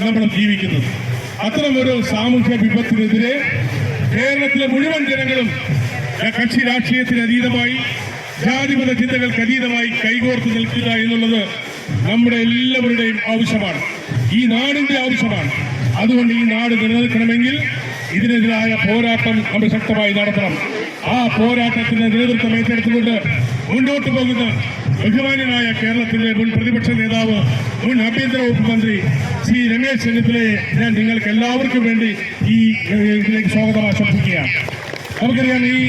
നമ്മൾ ജീവിക്കുന്നത് അത്തരമൊരു സാമൂഹ്യ വിപത്തിനെതിരെ കേരളത്തിലെ മുഴുവൻ ജനങ്ങളും കക്ഷി രാഷ്ട്രീയത്തിന് അതീതമായി ജാതിമത ചിന്തകൾക്ക് അതീതമായി കൈകോർത്ത് നിൽക്കുക എന്നുള്ളത് നമ്മുടെ എല്ലാവരുടെയും ആവശ്യമാണ്. ഈ നാടിന്റെ ആവശ്യമാണ്. അതുകൊണ്ട് ഈ നാട് നിലനിൽക്കണമെങ്കിൽ ഇതിനെതിരായ പോരാട്ടം നമ്മൾ ശക്തമായി നടത്തണം. ആ പോരാട്ടത്തിന്റെ നേതൃത്വം ഏറ്റെടുത്തുകൊണ്ട് മുന്നോട്ട് പോകുന്ന ബഹുമാന്യനായ കേരളത്തിന്റെ മുൻ പ്രതിപക്ഷ നേതാവ് മുൻ ആഭ്യന്തര വകുപ്പ് മന്ത്രി ശ്രീ രമേശ് ചെന്നിത്തലയെ ഞാൻ നിങ്ങൾക്ക് എല്ലാവർക്കും വേണ്ടി ഈ ഇതിലേക്ക് സ്വാഗതം ആശംസിക്കുകയാണ്. നമുക്കറിയാം ഈ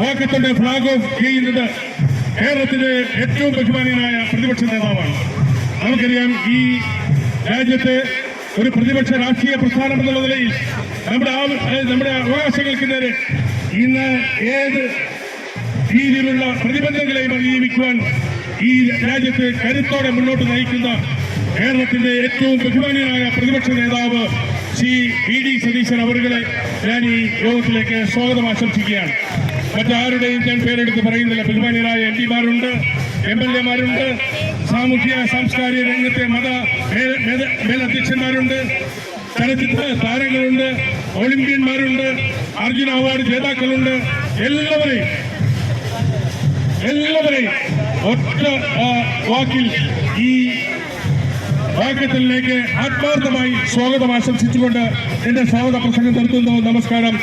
വാക്കത്തിന്റെ ഫ്ലാഗ് ഓഫ് ചെയ്യുന്നത് കേരളത്തിലെ ഏറ്റവും ബഹുമാനീയനായ പ്രതിപക്ഷ നേതാവാണ്. നമുക്കറിയാം ഈ രാജ്യത്തെ ഒരു പ്രതിപക്ഷ രാഷ്ട്രീയ പ്രസ്ഥാനം എന്നുള്ള നിലയിൽ നമ്മുടെ നമ്മുടെ അവകാശങ്ങൾക്ക് നേരെ ഇന്ന് ഏത് രീതിയിലുള്ള പ്രതിബന്ധങ്ങളെയും അതിജീവിക്കുവാൻ ഈ രാജ്യത്തെ കരുത്തോടെ മുന്നോട്ട് നയിക്കുന്ന കേരളത്തിന്റെ ഏറ്റവും ബഹുമാനീയനായ പ്രതിപക്ഷ നേതാവ് ശ്രീ വി ഡി സതീശൻ അവരുകളെ ഞാൻ ഈ യോഗത്തിലേക്ക് സ്വാഗതം ആശംസിക്കുകയാണ്. മറ്റാരുടെയും ഞാൻ പേരെടുത്ത് പറയുന്നില്ല. ബഹുമാനീയരായ എം പിമാരുണ്ട് എം എൽ എമാരുണ്ട് സാമൂഹ്യ സാംസ്കാരിക രംഗത്തെ മത മേലധ്യക്ഷന്മാരുണ്ട് ചലച്ചിത്ര താരങ്ങളുണ്ട് ഒളിമ്പ്യന്മാരുണ്ട് അർജുന അവാർഡ് ജേതാക്കളുണ്ട്. എല്ലാവരെയും എല്ലാവരെയും ഒറ്റ വാക്കിൽ ഈ വാക്യത്തിലേക്ക് ആത്മാർത്ഥമായി സ്വാഗതം ആശംസിച്ചുകൊണ്ട് എന്റെ സ്വാഗത പ്രസംഗം നിർത്തുന്നു നമസ്കാരം.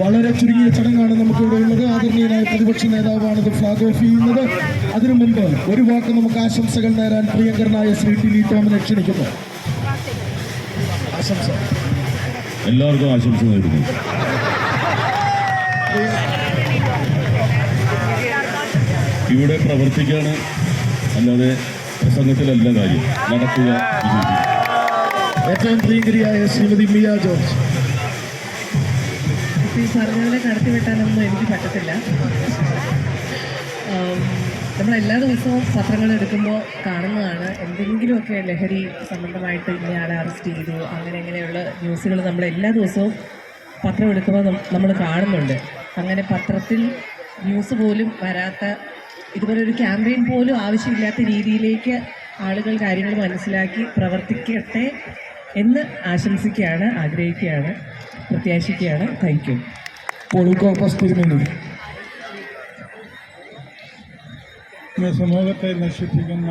വളരെ ചുരുങ്ങിയ ചടങ്ങാണ് നമുക്ക് ഇവിടെ ഉള്ളത്. ആദരണീയനായ പ്രതിപക്ഷ നേതാവാണ് ഇത് ഫ്ലാഗ് ഓഫ് ചെയ്യുന്നത്. അതിനു മുമ്പ് ഒരു വാക്ക് നമുക്ക് ആശംസകൾ നേരാൻ പ്രിയങ്കരനായ ശ്രീ ടി വി ടോമിനെ ക്ഷണിക്കുന്നു. ആശംസ. എല്ലാവർക്കും ആശംസ നേരുന്നു. ഇവിടെ പ്രവർത്തിക്കാണ് അല്ലാതെ പ്രസംഗത്തിലല്ല കാര്യം. നടക്കുക. ഏറ്റവും പ്രിയങ്കരിയായ ശ്രീമതി മിയ ജോർജ്. ഈ പറഞ്ഞ കടത്തി വെട്ടാനൊന്നും എനിക്ക് പറ്റത്തില്ല. നമ്മളെല്ലാ നമ്മൾ എല്ലാ ദിവസവും പത്രങ്ങൾ എടുക്കുമ്പോൾ കാണുന്നതാണ് എന്തെങ്കിലുമൊക്കെ ലഹരി സംബന്ധമായിട്ട് ഇന്നയാളെ അറസ്റ്റ് ചെയ്തു അങ്ങനെ അങ്ങനെയുള്ള ന്യൂസുകൾ നമ്മൾ എല്ലാ ദിവസവും പത്രം എടുക്കുമ്പോൾ നമ്മൾ കാണുന്നുണ്ട്. അങ്ങനെ പത്രത്തിൽ ന്യൂസ് പോലും വരാത്ത ഇതുപോലെ ഒരു ക്യാമ്പയിൻ പോലും ആവശ്യമില്ലാത്ത രീതിയിലേക്ക് ആളുകൾ കാര്യങ്ങൾ മനസ്സിലാക്കി പ്രവർത്തിക്കട്ടെ എന്ന് ആശംസിക്കുകയാണ് ആഗ്രഹിക്കുകയാണ് പ്രത്യാശിക്കുകയാണ്. താങ്ക് യു സമൂഹത്തെ നശിപ്പിക്കുന്ന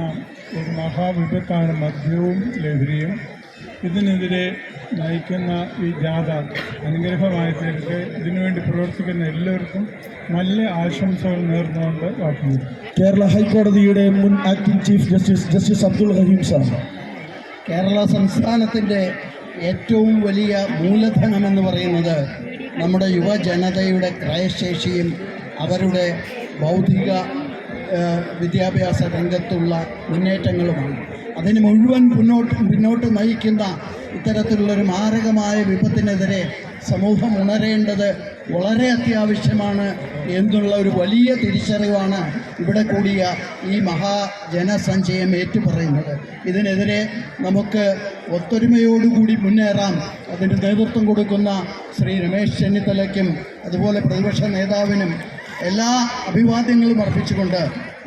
ഒരു മഹാവിപത്താണ് മദ്യവും ലഹരിയും. ഇതിനെതിരെ നയിക്കുന്ന ഈ ജാഥ അനുഗ്രഹമായി തീരട്ടെ ഇതിനുവേണ്ടി പ്രവർത്തിക്കുന്ന എല്ലാവർക്കും നല്ല ആശംസകൾ നേർന്നുകൊണ്ട് വാക്കുന്നു കേരള ഹൈക്കോടതിയുടെ മുൻ acting chief justice justice Abdul Rahim sir. Kerala സംസ്ഥാനത്തിന്റെ ഏറ്റവും വലിയ മൂലധനമെന്ന് പറയുന്നത് നമ്മുടെ യുവജനതയുടെ ക്രയശേഷിയും അവരുടെ ബൗദ്ധിക വിദ്യാഭ്യാസ രംഗത്തുള്ള മുന്നേറ്റങ്ങളുമാണ്. അതിന് മുഴുവൻ മുന്നോട്ട് മുന്നോട്ട് നയിക്കുന്ന ഇത്തരത്തിലുള്ളൊരു മാരകമായ വിപത്തിനെതിരെ സമൂഹം ഉണരേണ്ടത് വളരെ അത്യാവശ്യമാണ് എന്നുള്ള ഒരു വലിയ തിരിച്ചറിവാണ് ഇവിടെ കൂടിയ ഈ മഹാജനസഞ്ചയം ഏറ്റുപറയുന്നത്. ഇതിനെതിരെ നമുക്ക് ഒത്തൊരുമയോടുകൂടി മുന്നേറാം. അതിന് നേതൃത്വം കൊടുക്കുന്ന ശ്രീ രമേശ് ചെന്നിത്തലയ്ക്കും അതുപോലെ പ്രതിപക്ഷ നേതാവിനും എല്ലാ അഭിവാദ്യങ്ങളും അർപ്പിച്ചുകൊണ്ട്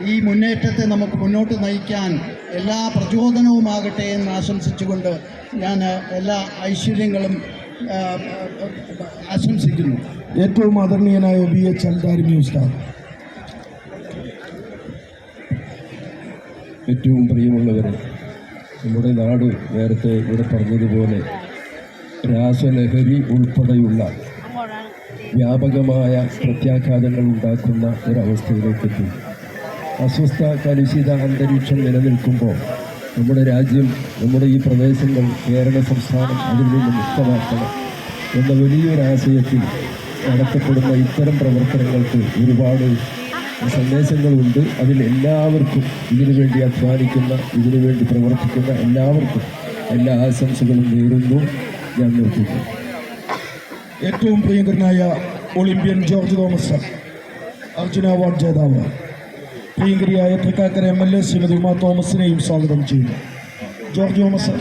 ഈ മുന്നേറ്റത്തെ നമുക്ക് മുന്നോട്ട് നയിക്കാൻ എല്ലാ പ്രചോദനവുമാകട്ടെ എന്ന് ആശംസിച്ചുകൊണ്ട് ഞാൻ എല്ലാ ഐശ്വര്യങ്ങളും ആശംസിക്കുന്നു. ഏറ്റവും ആദരണീയനായ ബി എച്ച് അൽദാരി ന്യൂസ് ഏറ്റവും പ്രിയമുള്ളവരെ നമ്മുടെ നാട് നേരത്തെ ഇവിടെ പറഞ്ഞതുപോലെ രാസലഹരി ഉൾപ്പെടെയുള്ള വ്യാപകമായ പ്രത്യാഘാതങ്ങൾ ഉണ്ടാക്കുന്ന ഒരവസ്ഥയിലേക്കെത്തി അസ്വസ്ഥ കലുഷിത അന്തരീക്ഷം നിലനിൽക്കുമ്പോൾ നമ്മുടെ രാജ്യം നമ്മുടെ ഈ പ്രദേശങ്ങൾ കേരള സംസ്ഥാനം അതിൽ നിന്ന് മുക്തമാക്കണം എന്ന വലിയൊരു ആശയത്തിൽ നടത്തപ്പെടുന്ന ഇത്തരം പ്രവർത്തനങ്ങൾക്ക് ഒരുപാട് സന്ദേശങ്ങളുണ്ട്. അതിൽ എല്ലാവർക്കും ഇതിനു വേണ്ടി അധ്വാനിക്കുന്ന ഇതിനു വേണ്ടി പ്രവർത്തിക്കുന്ന എല്ലാവർക്കും എല്ലാ ആശംസകളും നേരുന്നു. ഞാൻ നിർത്തുന്നു. ഏറ്റവും പ്രിയങ്കരനായ Olympian George Thomas Arjuna award ജേതാവ്. പ്രിയങ്കരിയായ Thrikkakara M L A Shrimati Uma തോമസിനെയും സ്വാഗതം ചെയ്യുന്നു. ജോർജ് തോമസ്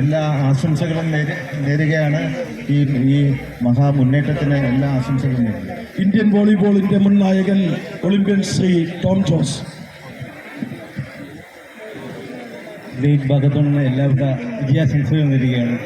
എല്ലാ ആശംസകളും നേരി നേരുകയാണ്. ഈ ഈ മഹാമുന്നേറ്റത്തിന് എല്ലാ ആശംസകളും നേരുന്നു. ഇന്ത്യൻ വോളിബോളിന്റെ മുൻ നായകൻ Olympian Shri Tom Jose great ഭാഗത്തുനിന്ന് എല്ലാവിധ വിജയാശംസകളും നേരുകയാണ്